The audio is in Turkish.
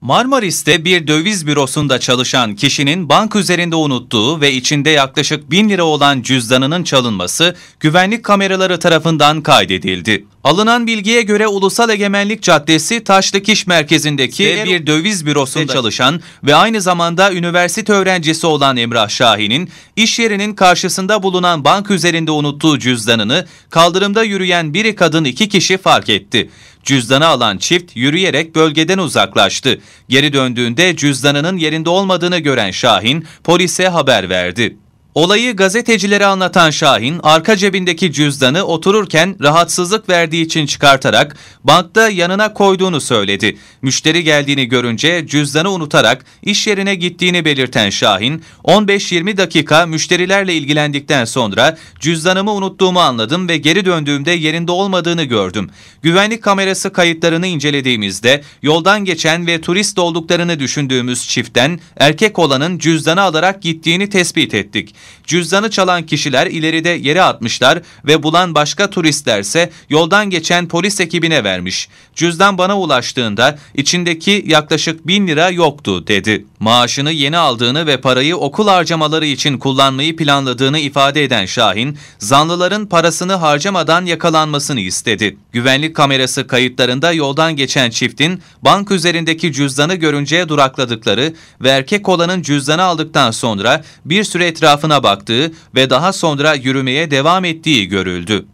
Marmaris'te bir döviz bürosunda çalışan kişinin bank üzerinde unuttuğu ve içinde yaklaşık 1000 lira olan cüzdanının çalınması güvenlik kameraları tarafından kaydedildi. Alınan bilgiye göre Ulusal Egemenlik Caddesi Taşlıkiş merkezindeki bir döviz bürosunda çalışan ve aynı zamanda üniversite öğrencisi olan Emrah Şahin'in iş yerinin karşısında bulunan bank üzerinde unuttuğu cüzdanını kaldırımda yürüyen biri kadın iki kişi fark etti. Cüzdanı alan çift yürüyerek bölgeden uzaklaştı. Geri döndüğünde cüzdanının yerinde olmadığını gören Şahin polise haber verdi. Olayı gazetecilere anlatan Şahin, arka cebindeki cüzdanı otururken rahatsızlık verdiği için çıkartarak bankta yanına koyduğunu söyledi. Müşteri geldiğini görünce cüzdanı unutarak iş yerine gittiğini belirten Şahin, 15-20 dakika müşterilerle ilgilendikten sonra cüzdanımı unuttuğumu anladım ve geri döndüğümde yerinde olmadığını gördüm. Güvenlik kamerası kayıtlarını incelediğimizde yoldan geçen ve turist olduklarını düşündüğümüz çiftten erkek olanın cüzdanı alarak gittiğini tespit ettik. Cüzdanı çalan kişiler ileride yere atmışlar ve bulan başka turistlerse yoldan geçen polis ekibine vermiş. Cüzdan bana ulaştığında içindeki yaklaşık bin lira yoktu dedi. Maaşını yeni aldığını ve parayı okul harcamaları için kullanmayı planladığını ifade eden Şahin, zanlıların parasını harcamadan yakalanmasını istedi. Güvenlik kamerası kayıtlarında yoldan geçen çiftin bank üzerindeki cüzdanı görünce durakladıkları ve erkek olanın cüzdanı aldıktan sonra bir süre etrafına baktığı ve daha sonra yürümeye devam ettiği görüldü.